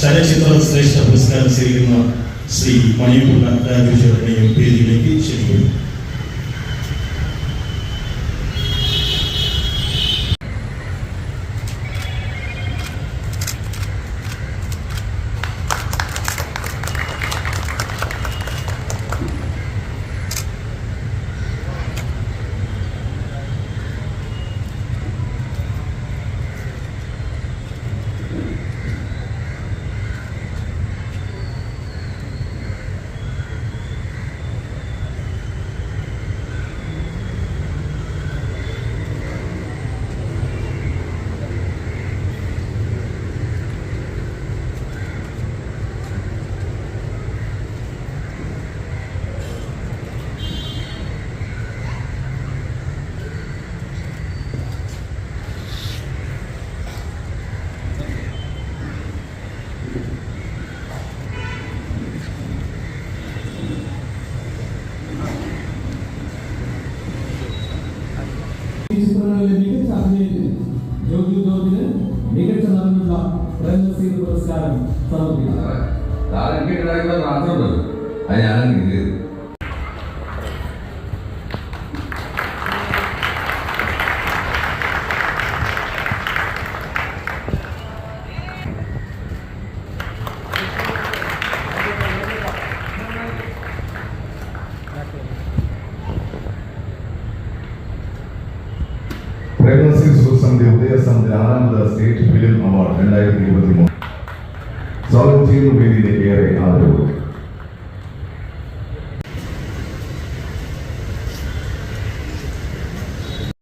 ചലച്ചിത്ര ശ്രേഷ്ഠ പുരസ്കാരം സ്വീകരിക്കുന്ന ശ്രീ മണിയമുള്ള രാജേശ്വരനെയും വേദിയിലേക്ക് ക്ഷണിക്കുന്നു. പ്രേംനസീർ പുരസ്കാരം സമർപ്പിക്കുന്നു. താഴെ ഉണ്ടായിരുന്ന മാത്രമുണ്ട് അത് ഞാനാണ് കിട്ടിയത് പ്രേംനസീർ സുസന്ധി ഉദയസന്ധി ആറാമത് സ്റ്റേറ്റ് ഫിലിം അവാർഡ് രണ്ടായിരത്തി ഇരുപത്തി മൂന്ന് സ്വാഗതം ചെയ്യുന്ന വേദിയിലേക്ക് ഏറെ ആദരവ്.